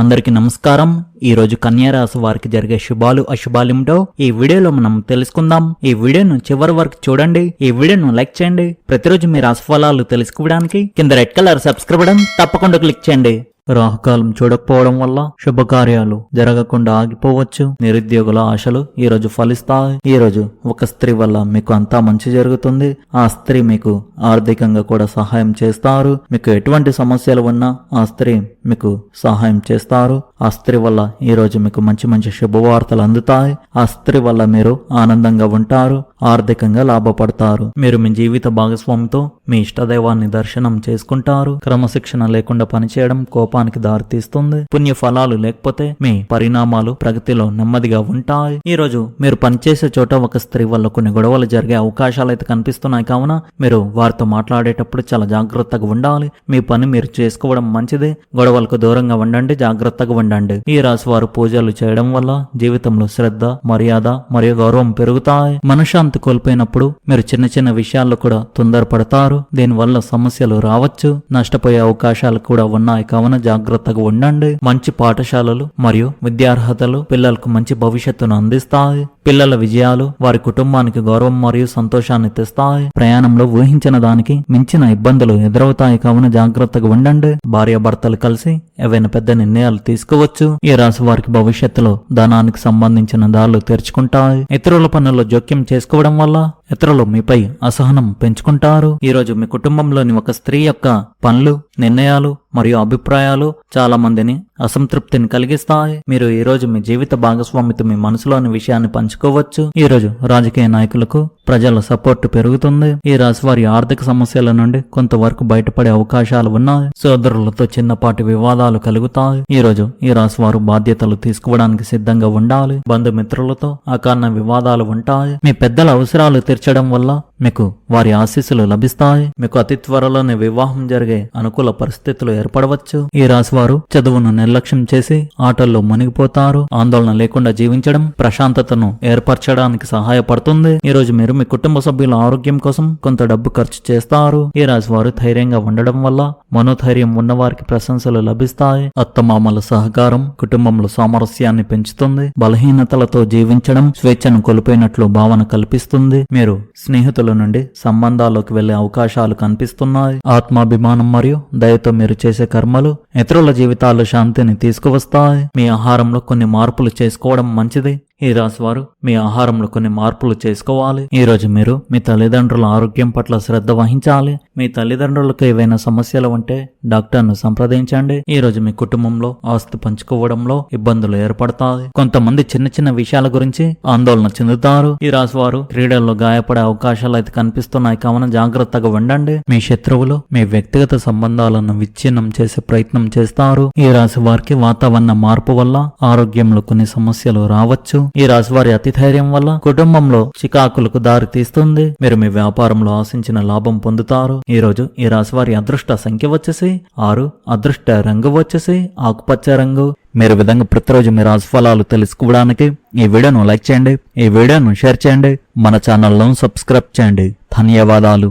అందరికీ నమస్కారం. ఈ రోజు రాశి వారికి జరిగే శుభాలు అశుభాలేమిటో ఈ వీడియోలో మనం తెలుసుకుందాం. ఈ వీడియోను చివరి వరకు చూడండి. ఈ వీడియోను లైక్ చేయండి. ప్రతిరోజు మీ రాశిఫలాలు తెలుసుకోవడానికి కింద రెడ్ కలర్ సబ్స్క్రైబ్ బటన్ తప్పకుండా క్లిక్ చేయండి. రాహుకాలం చూడకపోవడం వల్ల శుభకార్యాలు జరగకుండా ఆగిపోవచ్చు. నిరుద్యోగుల ఆశలు ఈ రోజు ఫలిస్తాయి. ఈ రోజు ఒక స్త్రీ వల్ల మీకు అంతా మంచి జరుగుతుంది. ఆ స్త్రీ మీకు ఆర్థికంగా కూడా సహాయం చేస్తారు. మీకు ఎటువంటి సమస్యలు ఉన్నా ఆ స్త్రీ మీకు సహాయం చేస్తారు. ఆ స్త్రీ వల్ల ఈ రోజు మీకు మంచి మంచి శుభవార్తలు అందుతాయి. ఆ స్త్రీ వల్ల మీరు ఆనందంగా ఉంటారు. ఆర్థికంగా లాభపడతారు. మీరు మీ జీవిత భాగస్వామితో మీ ఇష్టదైవాన్ని దర్శనం చేసుకుంటారు. క్రమశిక్షణ లేకుండా పనిచేయడం కోపానికి దారితీస్తుంది. పుణ్య ఫలాలు లేకపోతే మీ పరిణామాలు ప్రగతిలో నెమ్మదిగా ఉంటాయి. ఈ రోజు మీరు పనిచేసే చోట ఒక స్త్రీ వల్ల కొన్ని గొడవలు జరిగే అవకాశాలు అయితే కనిపిస్తున్నాయి కావున మీరు వారితో మాట్లాడేటప్పుడు చాలా జాగ్రత్తగా ఉండాలి. మీ పని మీరు చేసుకోవడం మంచిది. గొడవలకు దూరంగా ఉండండి జాగ్రత్తగా ఉండండి. ఈ రాశి వారు పూజలు చేయడం వల్ల జీవితంలో శ్రద్ధ మర్యాద మరియు గౌరవం పెరుగుతాయి. మనశ్శాంతి కోల్పోయినప్పుడు మీరు చిన్న చిన్న విషయాల్లో కూడా తొందరపడతారు. దీనివల్ల సమస్యలు రావచ్చు. నష్టపోయే అవకాశాలు కూడా ఉన్నాయి. కావున జాగ్రత్తగా ఉండండి. మంచి పాఠశాలలు మరియు విద్యార్హతలు పిల్లలకు మంచి భవిష్యత్తును అందిస్తాయి. పిల్లల విజయాలు వారి కుటుంబానికి గౌరవం మరియు సంతోషాన్ని తెస్తాయి. ప్రయాణంలో ఊహించిన దానికి మించిన ఇబ్బందులు ఎదురవుతాయి. కావున జాగ్రత్తగా ఉండండి. భార్యాభర్తలు కలిసి ఏవైనా పెద్ద నిర్ణయాలు తీసుకోవచ్చు. ఈ రాశి వారికి భవిష్యత్తులో ధనానికి సంబంధించిన దారులు తెరుచుకుంటాయి. ఇతరుల పనుల్లో జోక్యం చేసుకోవడం వల్ల ఇతరులు మీపై అసహనం పెంచుకుంటారు. ఈ రోజు మీ కుటుంబంలోని ఒక స్త్రీ యొక్క పనులు నిర్ణయాలు మరియు అభిప్రాయాలు చాలా మందిని అసంతృప్తిని కలిగిస్తాయి. మీరు ఈ రోజు మీ జీవిత భాగస్వామితో మీ మనసులోని విషయాన్ని పంచుకోవచ్చు. ఈ రోజు రాజకీయ నాయకులకు ప్రజల సపోర్ట్ పెరుగుతుంది. ఈ రాశి వారి ఆర్థిక సమస్యల నుండి కొంతవరకు బయటపడే అవకాశాలు ఉన్నాయి. సోదరులతో చిన్నపాటి వివాదాలు కలుగుతాయి. ఈ రోజు ఈ రాశి వారు బాధ్యతలు తీసుకోవడానికి సిద్ధంగా ఉండాలి. బంధుమిత్రులతో అకారణ వివాదాలు ఉంటాయి. మీ పెద్దల అవసరాలు తీర్చడం వల్ల మీకు వారి ఆశీస్సులు లభిస్తాయి. మీకు అతి త్వరలోనే వివాహం జరిగే అనుకూల పరిస్థితులు ఏర్పడవచ్చు. ఈ రాశివారు చదువును నిర్లక్ష్యం చేసి ఆటల్లో మునిగిపోతారు. ఆందోళన లేకుండా జీవించడం ప్రశాంతతను ఏర్పరచడానికి సహాయపడుతుంది. ఈ రోజు మీరు మీ కుటుంబ సభ్యుల ఆరోగ్యం కోసం కొంత డబ్బు ఖర్చు చేస్తారు. ఈ రాశి వారు ధైర్యంగా ఉండడం వల్ల మనోధైర్యం ఉన్నవారికి ప్రశంసలు లభిస్తాయి. అత్తమామల సహకారం కుటుంబంలో సామరస్యాన్ని పెంచుతుంది. బలహీనతలతో జీవించడం స్వేచ్ఛను కోల్పోయినట్లు భావన కల్పిస్తుంది. మీరు స్నేహితులు నుండి సంబంధాల్లోకి వెళ్ళే అవకాశాలు కనిపిస్తున్నాయి. ఆత్మాభిమానం మరియు దయతో మీరు చేసే కర్మలు ఇతరుల జీవితాల్లో శాంతిని తీసుకువస్తాయి. మీ ఆహారంలో కొన్ని మార్పులు చేసుకోవడం మంచిది. ఈ రాశివారు మీ ఆహారంలో కొన్ని మార్పులు చేసుకోవాలి. ఈ రోజు మీరు మీ తల్లిదండ్రుల ఆరోగ్యం పట్ల శ్రద్ధ వహించాలి. మీ తల్లిదండ్రులకు ఏవైనా సమస్యలు ఉంటే డాక్టర్ను సంప్రదించండి. ఈ రోజు మీ కుటుంబంలో ఆస్తి పంచుకోవడంలో ఇబ్బందులు ఏర్పడతాయి. కొంతమంది చిన్న చిన్న విషయాల గురించి ఆందోళన చెందుతారు. ఈ రాశివారు క్రీడల్లో గాయపడే అవకాశాలు అయితే కనిపిస్తున్నాయి. కావున జాగ్రత్తగా ఉండండి. మీ శత్రువులు మీ వ్యక్తిగత సంబంధాలను విచ్ఛిన్నం చేసే ప్రయత్నం చేస్తారు. ఈ రాశి వారికి వాతావరణ మార్పు వల్ల ఆరోగ్యంలో కొన్ని సమస్యలు రావచ్చు. ఈ రాశి వారి అతి ధైర్యం వల్ల కుటుంబంలో చికాకులకు దారి తీస్తుంది. మీరు మీ వ్యాపారంలో ఆశించిన లాభం పొందుతారు. ఈ రోజు ఈ రాశి వారి అదృష్ట సంఖ్య వచ్చేసి ఆరు. అదృష్ట రంగు వచ్చేసి ఆకుపచ్చ రంగు. మీరు విధంగా ప్రతిరోజు మీ రాశిఫలాలు తెలుసుకోవడానికి ఈ వీడియోను లైక్ చేయండి. ఈ వీడియోను షేర్ చేయండి. మన ఛానల్ను సబ్స్క్రైబ్ చేయండి. ధన్యవాదాలు.